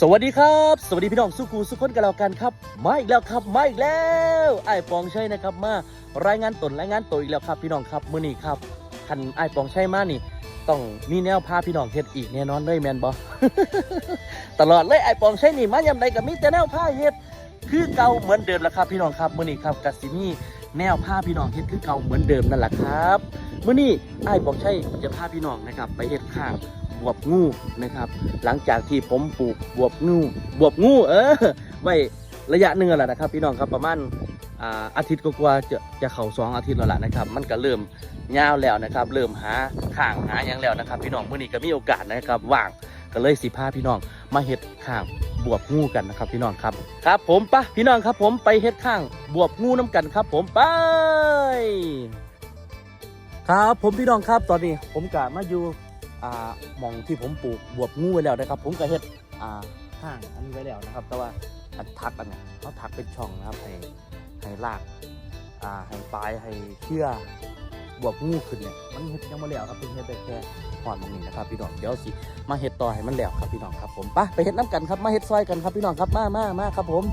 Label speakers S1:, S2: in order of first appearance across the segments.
S1: สวัสดีครับ สวัสดีพี่น้องสุขูสุขคนกันแล้วกันครับ มาอีกแล้วครับมาอีกแล้วไอ้ปองใช่นะครับมารายงานตนรายงานตัวอีกแล้วครับ พี่น้องครับมื้อนี้ครับคันไอ้ปองใช่มานี่ ต้องมีแนวพาพี่น้องเฮ็ดอีกแน่นอนเลยแมนบอตลอดเลยไอ้ปองใช่นี่มายามใดก็มีแต่แนวพาเฮ็ดคือเก่าเหมือนเดิมแหละครับพี่น้องครับมื้อนี้ครับกัสิมี่ แนวพาพี่น้องเฮ็ดคือเก่าเหมือนเดิมนั่นแหละครับเมื้อนี้ไอ้ายปองใช่จะพาพี่น้องนะครับ ไปเฮ็ดข้างบวบงูนะครับ หลังจากที่ผมปลูกบวบงูบวบงูเออไว้ระยะหนึ่งแล้วล่ะนะครับ พี่น้องครับประมาณอาอาทิตย์กว่าจะจะเข่าสองอาทิตย์แล้วล่ะนะครับ มันก็เริ่มยาวแล้วนะครับ เริ่มหาข้างหาหยังแล้วนะครับ พี่น้องเมื่อนี้ก็มีโอกาสนะครับว่าง ก็เลยสิพาพี่น้อง มาเฮ็ดข้างบวบงูกันนะครับพี่น้องครับ ครับผมปะพี่น้องครับผมไปเฮ็ดข้างบวบงูน้ำกันครับ ผมไปครับผมพี่น้องครับตอนนี้ผมกะมาอยู่อ่าหมองที่ผมปลูกบวบงูไว้แล้วนะครับ ผมก็เฮ็ดอ่าห้างอันนี้ไว้แล้วนะครับ แต่ว่าอันทักอันเนี้ยเขาทักเป็นช่องนะครับให้ให้ลากอ่าให้ปลายให้เชื่อ บวกงูขึ้นเนี่ยมันเห็ดยังไม่แล้วครับเพิ่งเห็ดไปแค่หอนตรงนี้นะครับพี่น้องเดี๋ยวสิมาเห็ดต่อให้มันแล้วครับพี่น้องครับผมไปไปเห็ดน้ำกันครับมาเห็ดซอยกันครับพี่น้องครับมามามาครับผม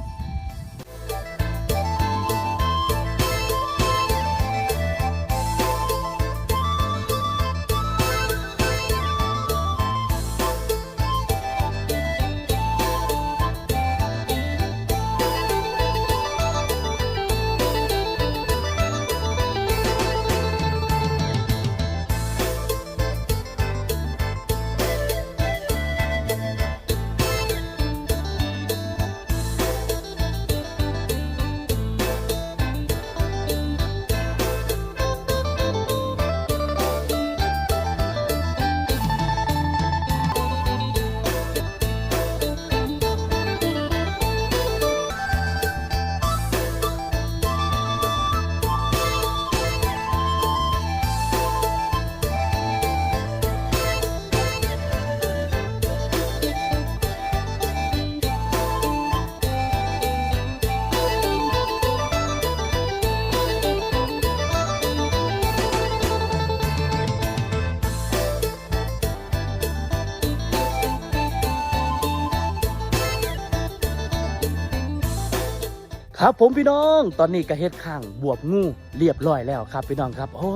S1: ครับผมพี่น้องตอนนี้ก็เฮ็ดข้างบวบงูเรียบร้อยแล้วครับพี่น้องครับ โอ้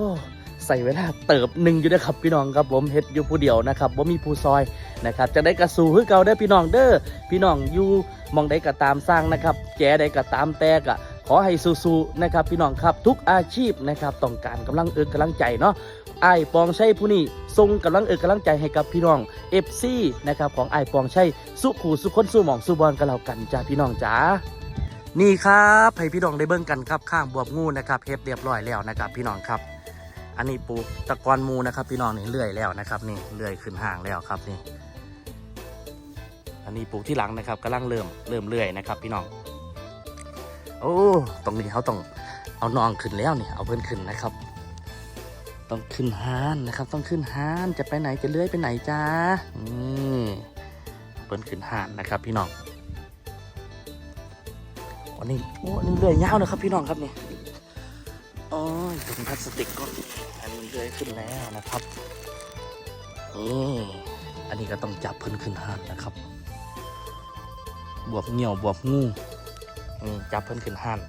S1: ใส่เวลาเติบหนึ่งอยู่นะครับพี่น้องครับผมเฮ็ดอยู่ผู้เดียวนะครับว่ามีผู้ซอยนะครับจะได้กระสูคือเก่าได้พี่น้องเด้อพี่น้องอยู่มองใดก็ตามสร้างนะครับแจใดก็ตามแตกอะขอให้สู้ๆนะครับพี่น้องครับทุกอาชีพนะครับต้องการกำลังเอิกกำลังใจเนาะไอ้ปองใช่ผู้นี้ทรงกำลังเอิกกำลังใจให้กับพี่น้องเอฟซีนะครับของไอ้ปองใช่สุขูสุคนสู้หมองสู้บอลกันแล้วกันจ้าพี่น้องจ้า นี่ครับให้พี่น้องได้เบิ่งกันครับข้างบวบงูนะครับเฮ็ดเรียบร้อยแล้วนะครับ พี่น้องครับ อันนี้ปลูกตะกอนมูนะครับ พี่น้องนี่เลื่อยแล้วนะครับ นี่เลื่อยขึ้นห่างแล้วครับนี่ อันนี้ปลูกที่หลังนะครับกำลังเริ่มเริ่มเลื่อยนะครับ พี่น้อง โอ้ตรงนี้เขาต้องเอานองขึ้นแล้วนี่เอาเพิ่นขึ้นนะครับ ต้องขึ้นฮานนะครับ ต้องขึ้นฮานจะไปไหนจะเลื่อยไปไหนจ้านี่เพิ่นขึ้นฮานนะครับ พี่น้อง วันนี้โอ้อันนี้เลื่อยยาวนะครับ พี่น้องครับนี่โอ้ยถุงพลาสติกก็อันนี้เลื่อยขึ้นแล้วนะครับนี่อันนี้ก็ต้องจับเพิ่นขึ้นหานนะครับ บวบเหนียวบวบงูอืมจับเพิ่นขึ้นหาน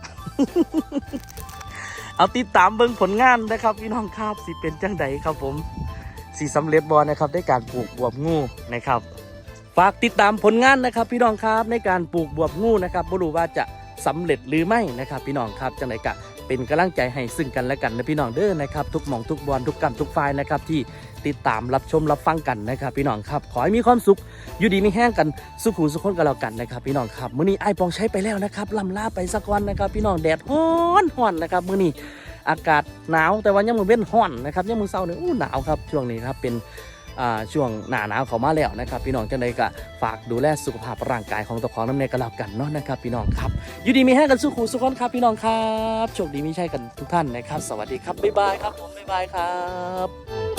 S1: เอาติดตามเบิ่งผลงานนะครับ พี่น้องครับสิเป็นจังใดครับผมสีสำเร็จบอนะครับได้การปลูกบวบงูนะครับ ฝากติดตามผลงานนะครับ พี่น้องครับในการปลูกบวบงูนะครับไม่รู้ว่าจะ สำเร็จหรือไม่นะครับ พี่น้องครับจังไรกะเป็นกำลังใจให้ซึ่งกันและกันนะพี่น้องเด้อนะครับทุกหมองทุกบอลทุกกันทุกฝ่ายนะครับที่ติดตามรับชมรับฟังกันนะครับ พี่น้องครับขอให้มีความสุขอยู่ดีมีแห้งกันสุขุสุขคนกันแล้วกันนะครับ พี่น้องครับมื้อนี้ไอ้ปองใช้ไปแล้วนะครับลำลาไปสักวันนะครับ พี่น้องแดดฮ้อนฮ้อนนะครับมื้อนี้อากาศหนาวแต่ว่ายังมือเว้นฮ้อนนะครับยังมือเศร้าเนี่ยอู้หนาวครับช่วงนี้ครับเป็น ช่วงหนาหนาวเขามาแล้วนะครับ พี่น้องจังใดก็ฝากดูแลสุขภาพร่างกายของตัวของน้ำเนยก็แล้วกันเนาะนะครับ พี่น้องครับอยู่ดีมีแห้กันสุขุสุขคนครับ พี่น้องครับโชคดีมีใช่กันทุกท่านนะครับ สวัสดีครับบ๊ายบายครับผมบ๊ายบายครับ